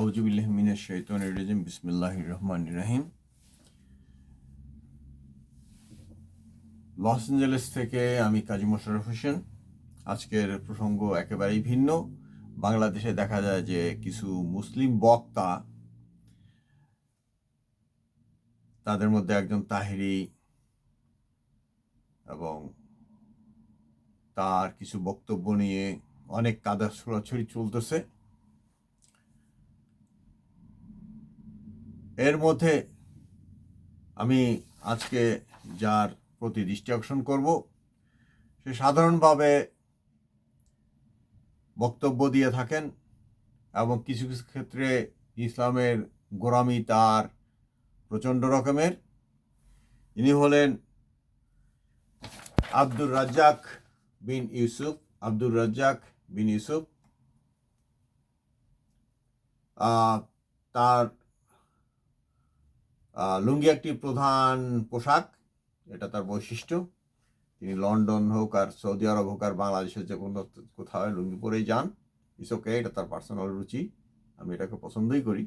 আউজুবিল্লাহ মিনের শৈতন রাজিম বিসমিল্লাহ রহমান রাহিম লস অ্যাঞ্জেলেস থেকে আমি কাজী মোশারফ হোসেন। আজকের প্রসঙ্গ একেবারেই ভিন্ন। বাংলাদেশে দেখা যায় যে কিছু মুসলিম বক্তা তাদের মধ্যে একজন তাহিরি এবং তার কিছু বক্তব্য নিয়ে অনেক কাদা ছড়াছড়ি চলতেছে। এর মধ্যে আমি আজকে যার প্রতি দৃষ্টি আকর্ষণ করব, সে সাধারণভাবে বক্তব্য দিয়ে থাকেন এবং কিছু কিছু ক্ষেত্রে ইসলামের গোরামি তার প্রচণ্ড রকমের। ইনি হলেন আব্দুর রাজ্জাক বিন ইউসুফ, আব্দুর রাজ্জাক বিন ইউসুফ। তার লুঙ্গি একটি প্রধান পোশাক, এটা তার বৈশিষ্ট্য। তিনি লন্ডন হোক আর সৌদি আরব হোক আর বাংলাদেশের যে কোনো কোথাও লুঙ্গি পরেই যান। ইস ওকে এটা তার পার্সোনাল রুচি, আমি এটাকে পছন্দই করি।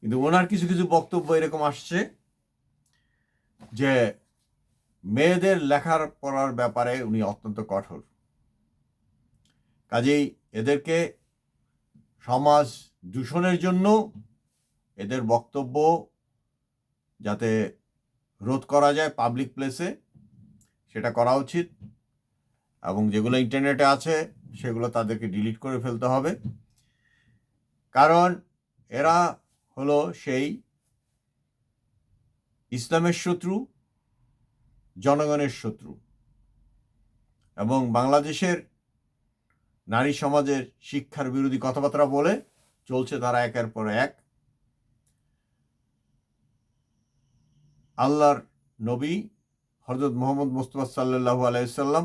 কিন্তু ওনার কিছু কিছু বক্তব্য এরকম আসছে যে মেয়েদের লেখার পড়ার ব্যাপারে উনি অত্যন্ত কঠোর। কাজেই এদেরকে সমাজ দূষণের জন্য এদের বক্তব্য যাতে রোধ করা যায় পাবলিক প্লেসে সেটা করা উচিত। এবং যেগুলো ইন্টারনেটে আছে, সেগুলো তাদেরকে ডিলিট করে ফেলতে হবে। কারণ এরা হলো সেই ইসলামের শত্রু, জনগণের শত্রু। এবং বাংলাদেশের নারী সমাজের শিক্ষার বিরোধী কথাবার্তা বলে চলছে তারা একের পর এক। আল্লাহর নবী হজরত মোহাম্মদ মুস্তফা সাল্লাহু আলাইসাল্লাম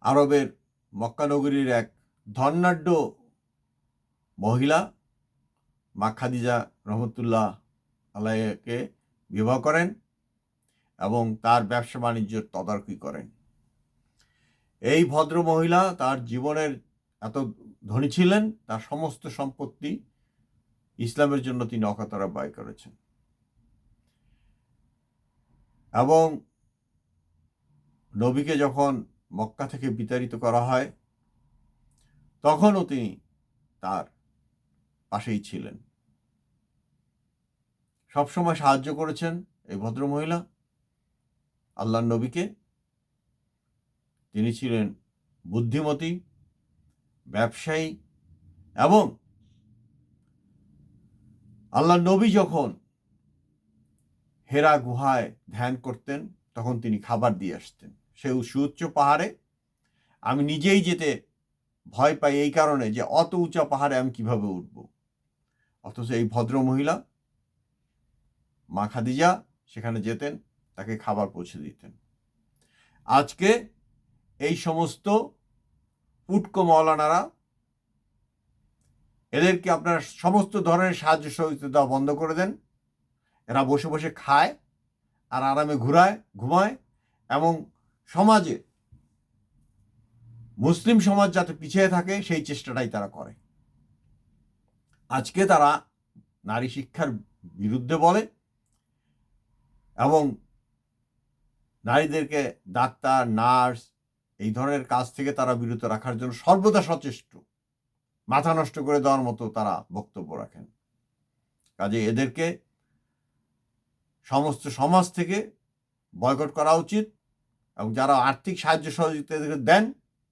আরবের মক্কানগরীর এক ধর্নাঢ্য মহিলা, মা খাদিজা রহমতুল্লাহ আলাইকে বিবাহ করেন এবং তার ব্যবসা বাণিজ্যের তদারকি করেন। এই ভদ্র মহিলা তার জীবনের এত ধনী ছিলেন, তার সমস্ত সম্পত্তি ইসলামের জন্য তিনি অকাতরা ব্যয় করেছেন। এবং নবীকে যখন মক্কা থেকে বিতাড়িত করা হয়, তখনও তিনি তার পাশেই ছিলেন। সবসময় সাহায্য করেছেন এই ভদ্র মহিলা আল্লাহ নবীকে। তিনি ছিলেন বুদ্ধিমতী, ব্যবসায়ী এবং আল্লাহ নবী যখন হেরা গুহায় ধ্যান করতেন, তখন তিনি খাবার দিয়ে আসতেন। সে সুউচ্চ পাহাড়ে। আমি নিজেই যেতে ভয় পাই এই কারণে যে অত উঁচা পাহাড়ে আমি কীভাবে উঠব। অথচ এই ভদ্র মহিলা মা খাদিজা সেখানে যেতেন, তাকে খাবার পৌঁছে দিতেন। আজকে এই সমস্ত পুটকো মৌলানারা এদেরকে আপনার সমস্ত ধরনের সাহায্য সহযোগিতা দেওয়া বন্ধ করে দেন। এরা বসে বসে খায় আর আরামে ঘুরায়, ঘুমায় এবং সমাজে, মুসলিম সমাজ যাতে পিছিয়ে থাকে সেই চেষ্টাটাই তারা করে। আজকে তারা নারী শিক্ষার বিরুদ্ধে বলে এবং নারীদেরকে ডাক্তার, নার্স এই ধরনের কাজ থেকে তারা বিরত রাখার জন্য সর্বদা সচেষ্ট। মাথা নষ্ট করে দেওয়ার মতো তারা বক্তব্য রাখেন। কাজে এদেরকে সমস্ত সমাজ থেকে বয়কট করা উচিত এবং যারা আর্থিক সাহায্য সহযোগিতা এদেরকে দেন,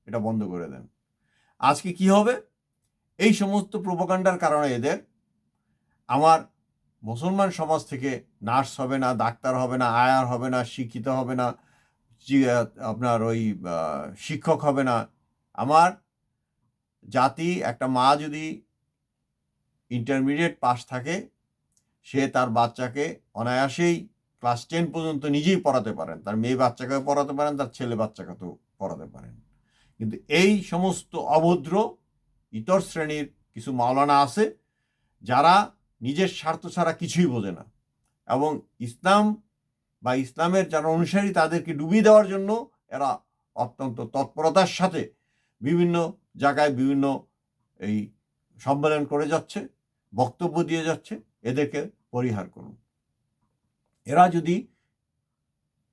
এটা বন্ধ করে দেন। আজকে কি হবে? এই সমস্ত প্রোপাকাণ্ডার কারণে এদের আমার মুসলমান সমাজ থেকে নার্স হবে না, ডাক্তার হবে না, আয়ার হবে না, শিক্ষিত হবে না আপনার ওই শিক্ষক হবে না। আমার জাতি, একটা মা যদি ইন্টারমিডিয়েট পাস থাকে, সে তার বাচ্চাকে অনায়াসেই ক্লাস টেন পর্যন্ত নিজেই পড়াতে পারেন। তার মেয়ে বাচ্চাকেও পড়াতে পারেন, তার ছেলে বাচ্চাকেও পড়াতে পারেন। কিন্তু এই সমস্ত অভদ্র ইতর শ্রেণির কিছু মাওলানা আছে, যারা নিজের স্বার্থ ছাড়া কিছুই বোঝে না। এবং ইসলাম বা ইসলামের যারা অনুসারী, তাদেরকে ডুবিয়ে দেওয়ার জন্য এরা অত্যন্ত তৎপরতার সাথে বিভিন্ন জায়গায় বিভিন্ন এই সম্মেলন করে যাচ্ছে, বক্তব্য দিয়ে যাচ্ছে, এদেরকে পরিহার করুন। এরা যদি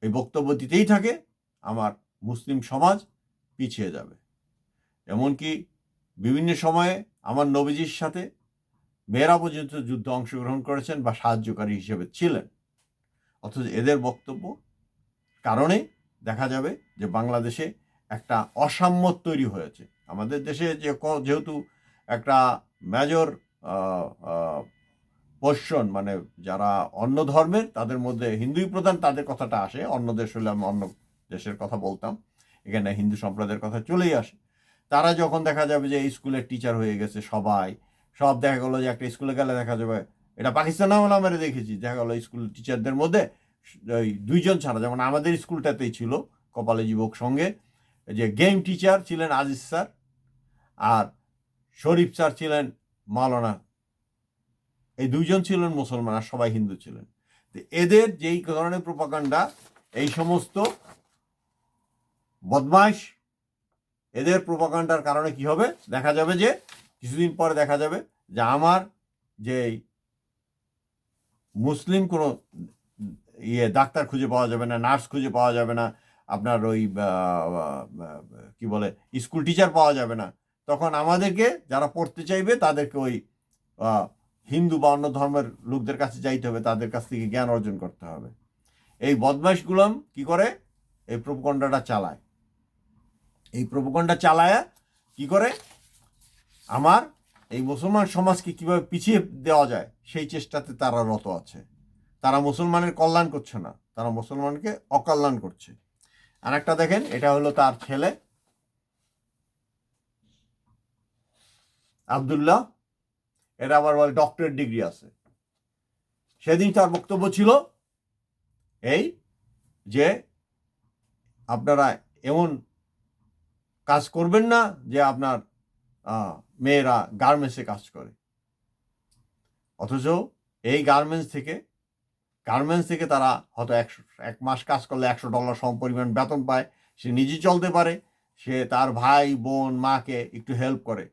এই বক্তব্য দিতেই থাকে, আমার মুসলিম সমাজ পিছিয়ে যাবে। এমনকি বিভিন্ন সময়ে আমার নবীজির সাথে মেয়েরা পর্যন্ত যুদ্ধে অংশগ্রহণ করেছেন বা সাহায্যকারী হিসেবে ছিলেন। অথচ এদের বক্তব্য কারণে দেখা যাবে যে বাংলাদেশে একটা অসাম্য তৈরি হয়েছে। আমাদের দেশে যে যেহেতু একটা মেজর পোর্শন মানে যারা অন্য ধর্মের, তাদের মধ্যে হিন্দুই প্রধান, তাদের কথাটা আসে। অন্য দেশ হলে আমি অন্য দেশের কথা বলতাম। এখানে হিন্দু সম্প্রদায়ের কথা চলেই আসে। তারা যখন দেখা যাবে যে স্কুলের টিচার হয়ে গেছে সবাই, সব দেখা গেলো যে একটা স্কুলে গেলে দেখা যাবে, এটা পাকিস্তান আমলে আমরা দেখেছি। দেখা গেলো স্কুল টিচারদের মধ্যে ওই দুইজন ছাড়া, যেমন আমাদের স্কুলটাতেই ছিল, কপালে যুবক সঙ্গে, যে গেম টিচার ছিলেন আজিজ স্যার আর শরীফ স্যার ছিলেন মাওলানা, এই দুইজন ছিলেন মুসলমান আর সবাই হিন্দু ছিলেন। এদের যেই ধরনের প্রপাকাণ্ডা এই সমস্ত বদমাইশ, এদের প্রপাকাণ্ডার কারণে কি হবে? দেখা যাবে যে, কিছুদিন পরে দেখা যাবে যে আমার যে মুসলিম কোনো ইয়ে ডাক্তার খুঁজে পাওয়া যাবে না, নার্স খুঁজে পাওয়া যাবে না, আপনার ওই কি বলে, স্কুল টিচার পাওয়া যাবে না তখন আমাদেরকে যারা পড়তে চাইবে তাদেরকে ওই হিন্দু বা অন্য ধর্মের লোকদের কাছে যাইতে হবে, তাদের কাছ থেকে জ্ঞান অর্জন করতে হবে। এই বদমাইশগুলাম কি করে? এই প্রপকণ্ডাটা চালায়। এই প্রপকণ্ডা চালায় কি করে? আমার এই মুসলমান সমাজকে কীভাবে পিছিয়ে দেওয়া যায়, সেই চেষ্টাতে তারা রত আছে। তারা মুসলমানের কল্যাণ করছে না, তারা মুসলমানকে অকল্যাণ করছে। আর একটা দেখেন, এটা হলো তার ছেলে। আবদুল্লাহ এটা আবার বলে ডক্টরেট ডিগ্রি আছে। সেদিন তার বক্তব্য ছিল এই যে আপনারা এমন কাজ করবেন না যে আপনার মেয়েরা গার্মেন্টসে কাজ করে। অথচ এই গার্মেন্টস থেকে গার্মেন্টস থেকে তারা হয়তো একশো, এক মাস কাজ করলে একশো ডলার সম পরিমাণ বেতন পায়। সে নিজে চলতে পারে, সে তার ভাই, বোন, মাকে একটু হেল্প করে।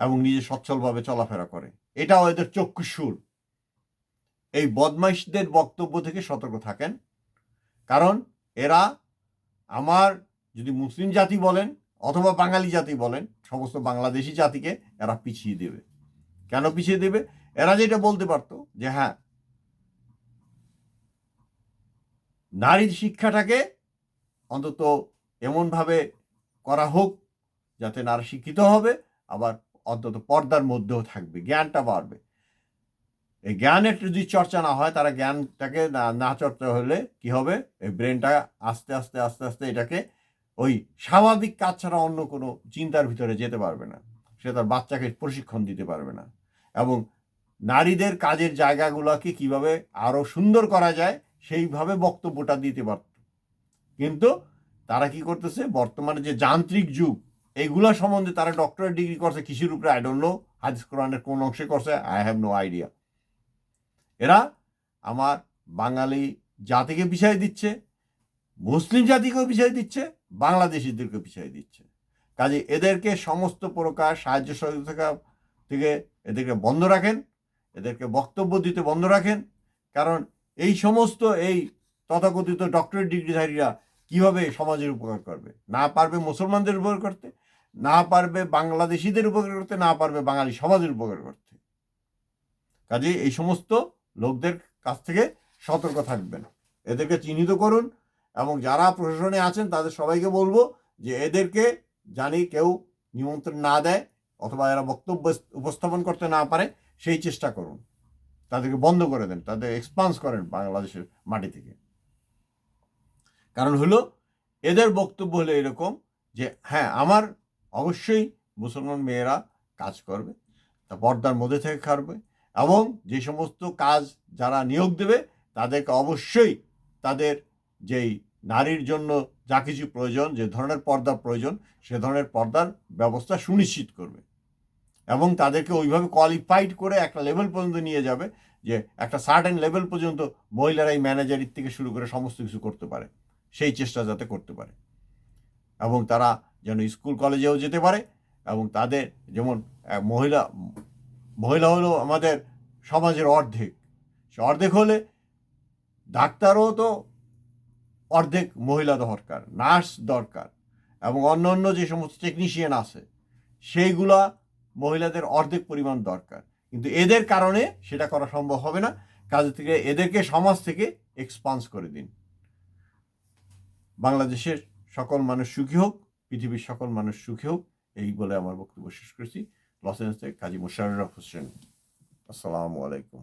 এবং নিজে সচ্ছলভাবে চলাফেরা করে। এটাও এদের চক্ষুসুর এই বদমাইশদের বক্তব্য থেকে সতর্ক থাকেন। কারণ এরা আমার যদি মুসলিম জাতি বলেন অথবা বাঙালি জাতি বলেন, সমস্ত বাংলাদেশি জাতিকে এরা পিছিয়ে দেবে। কেন পিছিয়ে দেবে? এরা যেটা বলতে পারতো যে হ্যাঁ নারীর শিক্ষাটাকে অন্তত এমনভাবে করা হোক যাতে নারী শিক্ষিত হবে, আবার অন্তত পর্দার মধ্যেও থাকবে, জ্ঞানটা বাড়বে। এই জ্ঞানের যদি চর্চা না হয় তারা জ্ঞানটাকে না চর্চা হলে কি হবে? এই ব্রেনটা আস্তে আস্তে আস্তে আস্তে এটাকে ওই স্বাভাবিক কাজ ছাড়া অন্য কোনো চিন্তার ভিতরে যেতে পারবে না। সে তার বাচ্চাকে প্রশিক্ষণ দিতে পারবে না। এবং নারীদের কাজের জায়গাগুলোকে কীভাবে আরও সুন্দর করা যায়, সেইভাবে বক্তব্যটা দিতে পারত। কিন্তু তারা কি করতেছে? বর্তমানে যে যান্ত্রিক যুগ এইগুলা সম্বন্ধে তারা ডক্টরেট ডিগ্রি করছে কৃষির উপরে আই ডোন্ট নো হাদিস কোরআনের কোন অংশে করছে আই হ্যাভ নো আইডিয়া এরা আমার বাঙালি জাতিকে পিছাই দিচ্ছে, মুসলিম জাতিকেও পিছাই দিচ্ছে বাংলাদেশিদেরকে পিছাই দিচ্ছে। কাজে এদেরকে সমস্ত প্রকার সাহায্য সহযোগিতা থেকে এদেরকে বন্ধ রাখেন, এদেরকে বক্তব্য দিতে বন্ধ রাখেন, কারণ এই সমস্ত এই তথাকথিত ডক্টরেট ডিগ্রিধারীরা কীভাবে সমাজের উপকার করবে? না পারবে মুসলমানদের উপকার করতে না পারবে বাংলাদেশিদের উপকার করতে, না পারবে বাঙালি সমাজের উপকার করতে। কাজে এই সমস্ত লোকদের কাছ থেকে সতর্ক থাকবেন। এদেরকে চিহ্নিত করুন এবং যারা প্রশাসনে আছেন তাদের সবাইকে বলব যে এদেরকে জানি কেউ নিমন্ত্রণ না দেয় অথবা এরা বক্তব্য উপস্থাপন করতে না পারে সেই চেষ্টা করুন। তাদেরকে বন্ধ করে দেন, তাদের এক্সপান্স করেন বাংলাদেশের মাটি থেকে। কারণ হলো, এদের বক্তব্য হলো এরকম যে হ্যাঁ আমার অবশ্যই মুসলমান মেয়েরা কাজ করবে, তা পর্দার মধ্যে থেকে খাটবে এবং যে সমস্ত কাজ যারা নিয়োগ দেবে তাদেরকে অবশ্যই তাদের যেই নারীর জন্য যা কিছু প্রয়োজন, যে ধরনের পর্দার প্রয়োজন, সে ধরনের পর্দার ব্যবস্থা সুনিশ্চিত করবে এবং তাদেরকে ওইভাবে কোয়ালিফাইড করে একটা লেভেল পর্যন্ত নিয়ে যাবে যে একটা সার্টেন লেভেল পর্যন্ত মহিলারা এই ম্যানেজারির থেকে শুরু করে সমস্ত কিছু করতে পারে, সেই চেষ্টা যাতে করতে পারে এবং তারা যেন স্কুল কলেজেও যেতে পারে এবং তাদের যেমন মহিলা মহিলা হলো আমাদের সমাজের অর্ধেক। সে অর্ধেক হলে ডাক্তারও তো অর্ধেক মহিলা দরকার, নার্স দরকার এবং অন্য অন্য যে সমস্ত টেকনিশিয়ান আছে, সেইগুলা মহিলাদের অর্ধেক পরিমাণ দরকার। কিন্তু এদের কারণে সেটা করা সম্ভব হবে না। কাজে থেকে এদেরকে সমাজ থেকে এক্সপান্স করে দিন। বাংলাদেশের সকল মানুষ সুখী হোক। পৃথিবীর সকল মানুষ সুখী হোক, এই বলে আমার বক্তব্য শেষ করেছি। লস এঞ্জেলস থেকে কাজী মোশাররফ হোসেন, আসসালামু আলাইকুম।